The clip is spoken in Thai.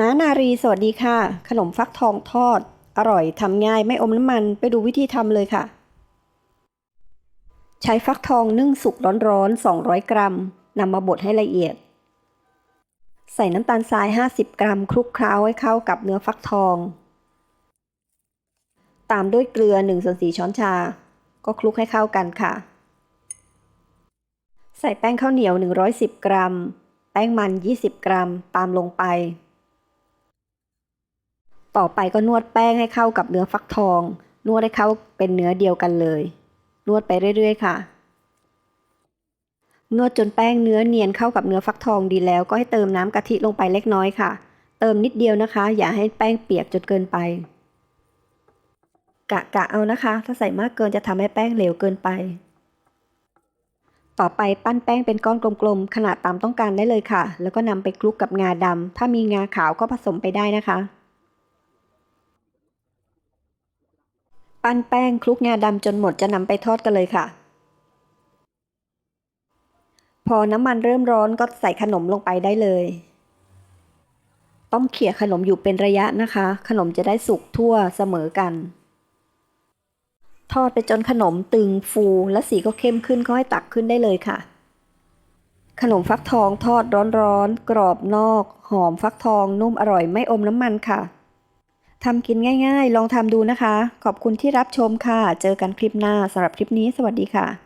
น้านารีสวัสดีค่ะ ขนมฟักทองทอด อร่อยทำง่ายไม่อมน้ำมันไปดูวิธีทำเลยค่ะ ใช้ฟักทองนึ่งสุกร้อนๆ 200 กรัมนำมาบดให้ละเอียด ใส่น้ำตาลทราย 50 กรัม คลุกเคล้าให้เข้ากับเนื้อฟักทอง ตามด้วยเกลือ1ส่วน4ช้อนชา ก็คลุกให้เข้ากันค่ะ ใส่แป้งข้าวเหนียว 110 กรัม แป้งมัน 20 กรัม ตามลงไป ต่อไปก็นวดแป้งให้เข้ากับเนื้อฟักทอง นวดให้เข้าเป็นเนื้อเดียวกันเลย นวดไปเรื่อยๆค่ะ นวดจนแป้งเนื้อเนียนเข้ากับเนื้อฟักทองดีแล้ว ก็ให้เติมน้ำกะทิลงไปเล็กน้อยค่ะ เติมนิดเดียวนะคะ อย่าให้แป้งเปียกจนเกินไป กะกะเอานะคะ ถ้าใส่มากเกินจะทำให้แป้งเหลวเกินไป ต่อไปปั้นแป้งเป็นก้อนกลมๆ ขนาดตามต้องการได้เลยค่ะ แล้วก็นำไปคลุกกับงาดำถ้ามีงาขาวก็ผสมไปได้นะคะ ปั้นแป้งคลุกงาดำจนหมดจะนำไปทอดกันเลยค่ะ พอน้ำมันเริ่มร้อนก็ใส่ขนมลงไปได้เลย ต้องเขี่ยขนมอยู่เป็นระยะนะคะ ขนมจะได้สุกทั่วเสมอกัน ทอดไปจนขนมตึงฟูและสีก็เข้มขึ้นก็ให้ตักขึ้นได้เลยค่ะ ขนมฟักทองทอดร้อนๆกรอบนอก หอมฟักทองนุ่มอร่อยไม่อมน้ำมันค่ะ ทำกินง่ายๆ ลองทำดูนะคะ ขอบคุณที่รับชมค่ะ เจอกันคลิปหน้าสำหรับคลิปนี้ สวัสดีค่ะ